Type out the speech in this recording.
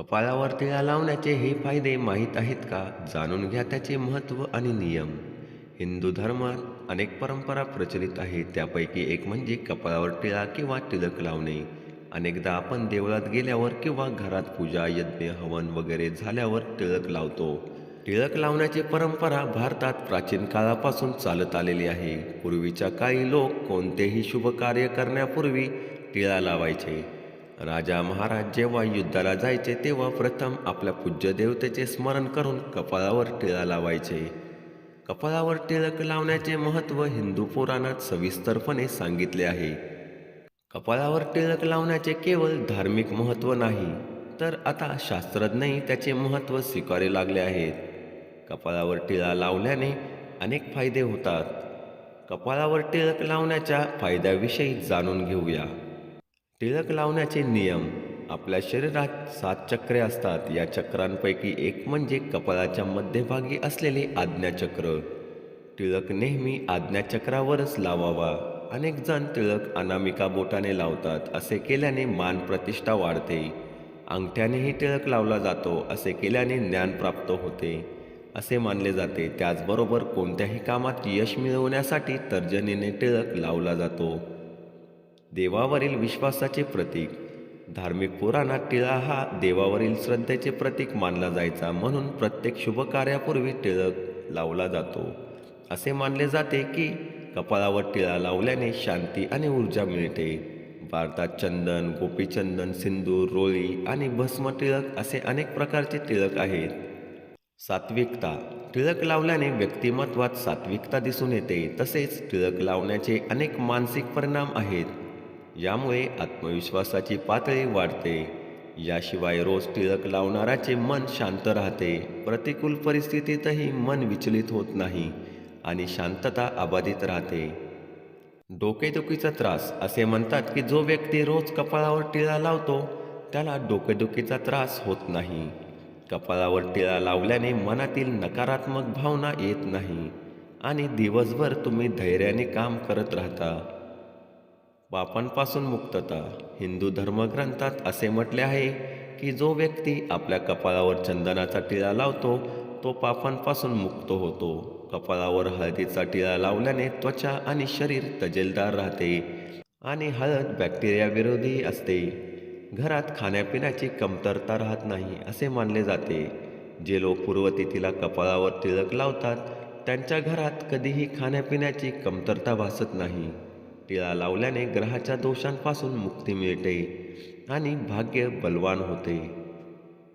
कपाळावर टिळा लावण्याचे हे फायदे माहीत आहेत का? जाणून घ्या त्याचे महत्त्व आणि नियम. हिंदू धर्मात अनेक परंपरा प्रचलित आहेत. त्यापैकी एक म्हणजे कपाळावर टिळा किंवा तिलक लावणे. अनेकदा आपण देवळात गेल्यावर किंवा घरात पूजा यज्ञ हवन वगैरे झाल्यावर टिळक लावतो. टिळक लावण्याची परंपरा भारतात प्राचीन काळापासून चालत आलेली आहे. पूर्वीच्या काळी लोक कोणतेही शुभ कार्य करण्यापूर्वी टिळा लावायचे. राजा महाराज जेव्हा युद्धाला जायचे तेव्हा प्रथम आपल्या पूज्य देवतेचे स्मरण करून कपाळावर टिळा लावायचे. कपाळावर टिळक लावण्याचे महत्त्व हिंदू पुराणात सविस्तरपणे सांगितले आहे. कपाळावर टिळक लावण्याचे केवळ धार्मिक महत्त्व नाही तर आता शास्त्रज्ञही त्याचे महत्त्व स्वीकारू लागले आहेत. कपाळावर टिळा लावल्याने अनेक फायदे होतात. कपाळावर टिळक लावण्याच्या फायद्याविषयी जाणून घेऊया. टिळक लावण्याचे नियम आपल्या शरीरात सात चक्रे असतात. या चक्रांपैकी एक म्हणजे कपाळाच्या मध्यभागी असलेले आज्ञाचक्र. टिळक नेहमी आज्ञाचक्रावरच लावावा. अनेक जण टिळक अनामिका बोटाने लावतात असे केल्याने मान प्रतिष्ठा वाढते. अंगठ्यानेही टिळक लावला जातो असे केल्याने ज्ञान प्राप्त होते. असे मानले जाते. त्याचबरोबर कोणत्याही कामात यश मिळवण्यासाठी तर्जनीने टिळक लावला जातो. देवावरील विश्वासाचे प्रतीक. धार्मिक पुराणात टिळा हा देवावरील श्रद्धेचे प्रतीक मानला जायचा म्हणून प्रत्येक शुभकार्यापूर्वी टिळक लावला जातो. असे मानले जाते की कपाळावर टिळा लावल्याने शांती आणि ऊर्जा मिळते. भारतात चंदन गोपीचंदन सिंदूर रोळी आणि भस्म टिळक असे अनेक प्रकारचे टिळक आहेत. सात्विकता. टिळक लावल्याने व्यक्तिमत्वात सात्विकता दिसून येते. तसेच टिळक लावण्याचे अनेक मानसिक परिणाम आहेत. यामुळे आत्मविश्वासाची पातळी वाढते. याशिवाय रोज टिळक लावणाराचे मन शांत राहते. प्रतिकूल परिस्थितीतही मन विचलित होत नाही आणि शांतता अबाधित राहते. डोकेदुखीचा त्रास असे म्हणतात की जो व्यक्ती रोज कपाळावर टिळा लावतो त्याला डोकेदुखीचा त्रास होत नाही. कपाळावर टिळा लावल्याने मनातील नकारात्मक भावना येत नाही आणि दिवसभर तुम्ही धैर्याने काम करत राहता. पापांपासून मुक्तता. हिंदू धर्मग्रंथात असे म्हटले आहे की जो व्यक्ती आपल्या कपाळावर चंदनाचा टिळा लावतो तो पापांपासून मुक्त होतो. कपाळावर हळदीचा टिळा लावल्याने त्वचा आणि शरीर तजेलदार राहते आणि हळद बॅक्टेरिया विरोधी असते. घरात खाण्यापिण्याची कमतरता राहत नाही असे मानले जाते. जे लोक पूर्वतिथीला कपाळावर टिळक लावतात त्यांच्या घरात कधीही खाण्यापिण्याची कमतरता भासत नाही. टिळा लावल्याने ग्रहाच्या दोषांपासून मुक्ती मिळते आणि भाग्य बलवान होते.